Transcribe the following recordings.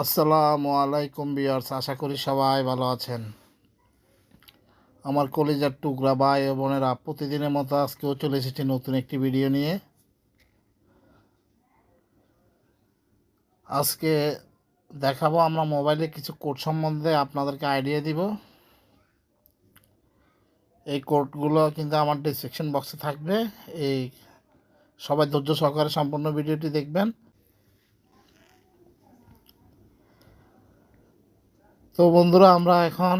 আসসালামু আলাইকুম বিয়ার্স আশা করি সবাই ভালো আছেন। আমার কলিজার টুকরা ভাই ও বোনেরা, প্রতিদিনের মতো আজকেও চলে এসেছি নতুন একটি ভিডিও নিয়ে। আজকে দেখাবো, আমরা মোবাইলে কিছু কোড সম্বন্ধে আপনাদেরকে আইডিয়া দিব। এই কোডগুলো কিন্তু আমার ডিসক্রিপশন বক্সে থাকবে। এই সবাই ধৈর্য সহকারে সম্পূর্ণ ভিডিওটি দেখবেন। তো বন্ধুরা, আমরা এখন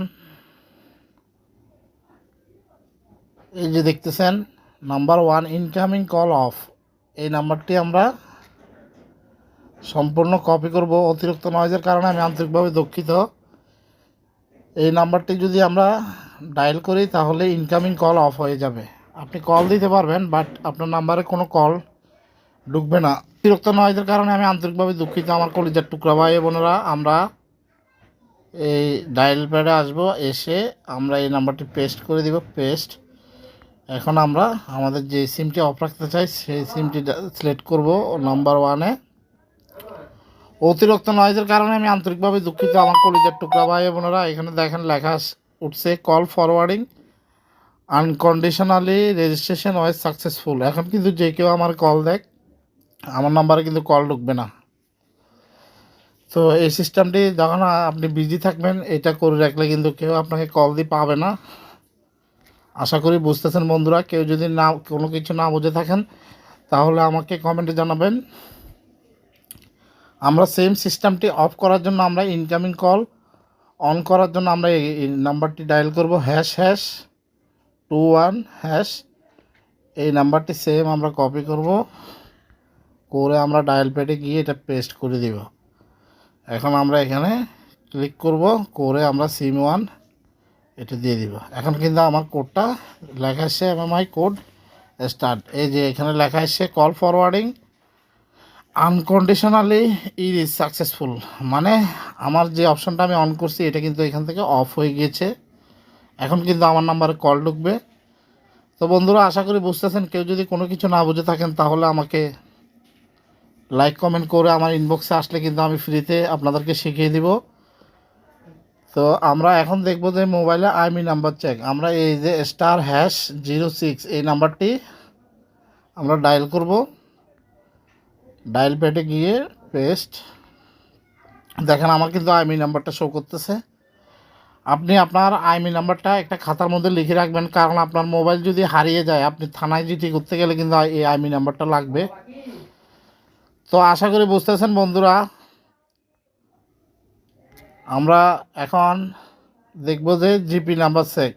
এই যে দেখতেছেন number one incoming call of এই নাম্বারটি আমরা সম্পূর্ণ কপি করব। অতিরিক্ত নয়েজের কারণে আমি আন্তরিকভাবে দুঃখিত। এই নাম্বারটি যদি আমরা ডায়াল করি, তাহলে ইনকামিং কল অফ হয়ে যাবে। আপনি কল দিতে পারবেন বাট আপনার নাম্বারে কোনো কল ঢুকবে না। অতিরিক্ত নয়েজের কারণে আমি আন্তরিকভাবে দুঃখিত। আমার কলিজার টুকরা ভাই বোনেরা আমরা এই ডায়াল প্যাডে আসব, এসে আমরা এই নাম্বারটি পেস্ট করে দিব পেস্ট এখন আমরা আমাদের যে সিমটি অফ রাখতে চাই, সেই সিমটি সিলেক্ট করব নাম্বার ওয়ানে অতিরিক্ত নয়েজের কারণে আমি আন্তরিকভাবে দুঃখিত আমার কলিজার টুকরা ভাই বোনেরা। এখানে দেখেন লেখা উঠছে call forwarding unconditionally registration wise successful এখন কিন্তু যে কেউ আমার কল দেখ, আমার নাম্বারে কিন্তু কল ঢুকবে না। তো এই সিস্টেমটি যখন আপনি বিজি থাকবেন, এটা করে রাখলে কিন্তু কেউ আপনাকে কল দিয়ে পাবে না। আশা করি বুঝতেছেন বন্ধুরা, কেউ যদি না, কোনো কিছু না বুঝে থাকেন, তাহলে আমাকে কমেন্টে জানাবেন। আমরা সেম সিস্টেমটি অফ করার জন্য আমরা ইনকামিং কল অন করার জন্য আমরা এই নাম্বারটি ডায়াল করব hash hash two one hash এই নাম্বারটি সেম আমরা কপি করব, করে আমরা ডায়াল প্যাডে গিয়ে এটা পেস্ট করে দিব। এখন আমরা এখানে ক্লিক করব, করে আমরা সিম ওয়ান এটা দিয়ে দিব। এখন কিন্তু আমার কোডটা লেখা এসছে এমএমআই কোড স্টার্ট এই যে এখানে লেখা এসছে call forwarding unconditionally is is successful মানে আমার যে অপশনটা আমি অন করছি, এটা কিন্তু এখান থেকে অফ হয়ে গিয়েছে। এখন কিন্তু আমার নাম্বারে কল ঢুকবে। তো বন্ধুরা, আশা করি বুঝতেছেন, কেউ যদি কোনো কিছু না বুঝে থাকেন, তাহলে আমাকে লাইক কমেন্ট করে আমার ইনবক্সে আসলে কিন্তু আমি ফ্রিতে আপনাদেরকে শিখিয়ে দিব। তো আমরা এখন দেখব যে মোবাইলে আইমি নাম্বার চেক আমরা এই যে স্টার হ্যাশ জিরো সিক্স এই নাম্বারটি আমরা ডায়াল করব। ডায়াল প্যাডে গিয়ে পেস্ট দেখেন, আমার কিন্তু আইমি নাম্বারটা শো করতেছে। আপনি আপনার আইমি নাম্বারটা একটা খাতার মধ্যে লিখে রাখবেন, কারণ আপনার মোবাইল যদি হারিয়ে যায়, আপনি থানায় জিটি করতে গেলে কিন্তু এই আইমি নাম্বারটা লাগবে। তো আশা করি বুঝতেছেন বন্ধুরা। আমরা এখন দেখব যে জিপি নাম্বার চেক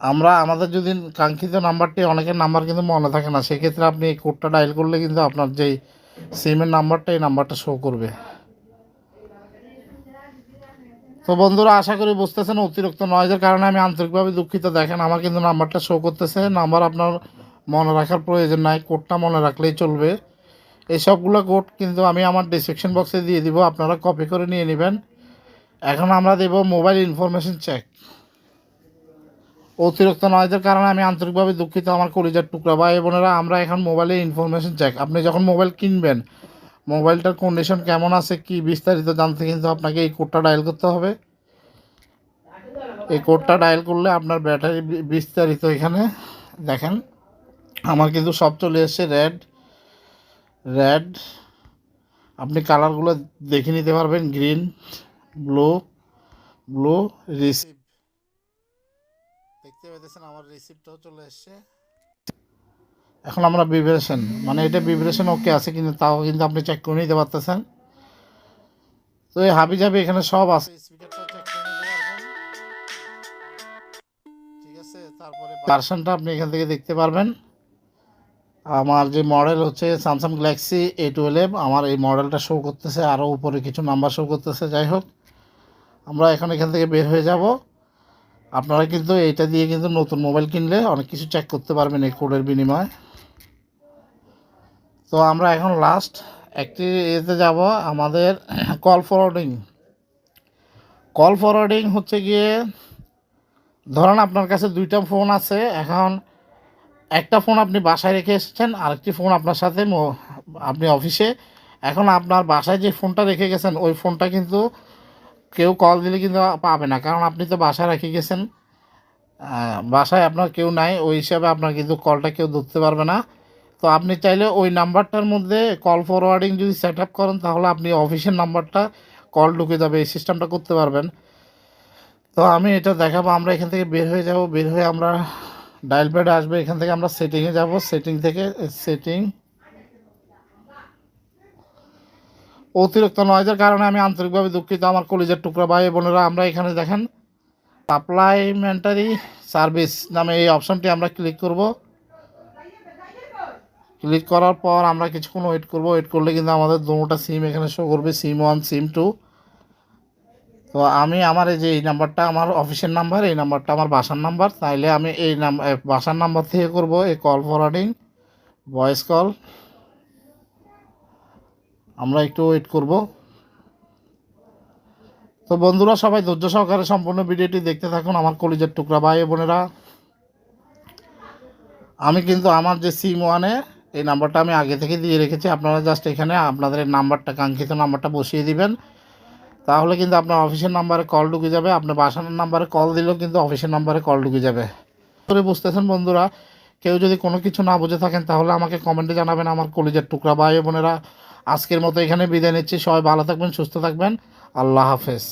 আমরা, আমাদের যদি কাঙ্ক্ষিত নাম্বারটি, অনেকের নাম্বার কিন্তু মনে থাকে না। সেক্ষেত্রে আপনি এই কোডটা ডায়াল করলে কিন্তু আপনার যেই সিমের নাম্বারটা, এই নাম্বারটা শো করবে। তো বন্ধুরা, আশা করি বুঝতেছেন অতিরিক্ত নয়েজের কারণে আমি আন্তরিকভাবে দুঃখিত। দেখেন, আমার কিন্তু নাম্বারটা শো করতেছে। নাম্বার আপনার মনে রাখার প্রয়োজন নাই। কোডটা মনে রাখলেই চলবে। এই সবগুলো কোড কিন্তু আমি আমার ডিসক্রিপশন বক্সে দিয়ে দিব, আপনারা কপি করে নিয়ে নেবেন। এখন আমরা দেব মোবাইল ইনফরমেশন চেক অতিরিক্ত নয়েজের কারণে আমি আন্তরিকভাবে দুঃখিত, আমার কলিজার টুকরা। ভাই বোনেরা, আমরা এখন মোবাইলে ইনফরমেশন চেক আপনি যখন মোবাইল কিনবেন মোবাইলটার কন্ডিশন কেমন আছে, কি বিস্তারিত জানতে কিন্তু আপনাকে এই কোডটা ডায়াল করতে হবে। এই কোডটা ডায়াল করলে আপনার ব্যাটারি বিস্তারিত এখানে দেখেন। আমার কিন্তু সব চলে এসছে রেড রেড আপনি কালারগুলো দেখে নিতে পারবেন গ্রিন ব্লু ব্লু রিসিভ দেখতে পেতেছেন আমার রিসিপ্টটাও চলে এসছে। এখন আমরা ভিব্রেশন মানে এটা ভিব্রেশন ওকে আছে কিন্তু তাও কিন্তু আপনি চেক করে নিতে পারতেছেন। তো এই হাবি জাবি এখানে সব আছে। স্পিকারটাও চেক করে নিতে পারবেন। ঠিক আছে, তারপরে ভার্সনটা আপনি এখান থেকে দেখতে পারবেন। আমার যে মডেল হচ্ছে স্যামসাং গ্যালাক্সি এ টুয়েলভ আমার এই মডেলটা শো করতেছে আরও উপরে কিছু নাম্বার শো করতেছে, যাই হোক। আমরা এখন এখান থেকে বের হয়ে যাব। আপনারা কিন্তু এইটা দিয়ে কিন্তু নতুন মোবাইল কিনলে অনেক কিছু চেক করতে পারবেন এই কোডের বিনিময়ে। তো আমরা এখন লাস্ট একটি এতে যাব, আমাদের কল ফরওয়ার্ডিং কল ফরওয়ার্ডিং হচ্ছে গিয়ে, ধরেন আপনার কাছে দুইটা ফোন আছে, এখন একটা ফোন আপনি বাসায় রেখে এসেছেন, আরেকটি ফোন আপনার সাথে আপনি অফিসে। এখন আপনার বাসায় যে ফোনটা রেখে গেছেন, ওই ফোনটা কিন্তু কেউ কল দিলে কিন্তু পাবে না, কারণ আপনি তো বাসায় রেখে গেছেন। বাসায় আপনার কেউ নাই, ওই হিসাবে আপনার কিন্তু কলটা কেউ ধরতে পারবে না। তো আপনি চাইলে ওই নাম্বারটার মধ্যে কল ফরওয়ার্ডিং যদি সেট আপ করেন, তাহলে আপনি অফিসের নাম্বারটা কল ঢুকে যাবে, এই সিস্টেমটা করতে পারবেন। তো আমি এটা দেখাবো, আমরা এখান থেকে বের হয়ে যাব, বের হয়ে আমরা ডায়াল প্যাডে আসবে, এখান থেকে আমরা সেটিংয়ে যাব। সেটিং থেকে সেটিং অতিরিক্ত নয়েজের কারণে আমি আন্তরিকভাবে দুঃখিত আমার কলেজের টুকরা ভাই বোনেরা। আমরা এখানে দেখেন সাপ্লাইমেন্টারি সার্ভিস নামে এই অপশনটি আমরা ক্লিক করব। ক্লিক করার পর আমরা কিছুক্ষণ ওয়েট করব। ওয়েট করলে কিন্তু আমাদের দুটা সিম এখানে শো করবে সিম ওয়ান সিম টু তো আমি আমার এই যে এই নাম্বারটা আমার অফিসের নাম্বার, এই নাম্বারটা আমার বাসার নাম্বার। তাইলে আমি এই নাম বাসার নাম্বার থেকে করব এই কল ফরওয়ার্ডিং ভয়েস কল আমরা একটু ওয়েট করব। তো বন্ধুরা, সবাই ধৈর্য সহকারে সম্পূর্ণ ভিডিওটি দেখতে থাকুন আমার কলিজের টুকরা ভাই বোনেরা। আমি কিন্তু আমার যে সিম ওয়ানে এই নাম্বারটা আমি আগে থেকে দিয়ে রেখেছি। আপনারা জাস্ট এখানে আপনাদের নাম্বারটা, কাঙ্ক্ষিত নাম্বারটা বসিয়ে দিবেন। তাহলে কিন্তু আপনার অফিসের নাম্বারে কল ঢুকে যাবে, আপনার বাসার নাম্বারে কল দিলেও কিন্তু অফিসের নাম্বারে কল ঢুকে যাবে। করে বুঝতেছেন বন্ধুরা, কেউ যদি কোনো কিছু না বুঝে থাকেন, তাহলে আমাকে কমেন্টে জানাবেন আমার কলেজের টুকরা ভাই বোনেরা। আজকের মতো এখানে বিদায় নিচ্ছি, সবাই ভালো থাকবেন, সুস্থ থাকবেন। আল্লাহ হাফেজ।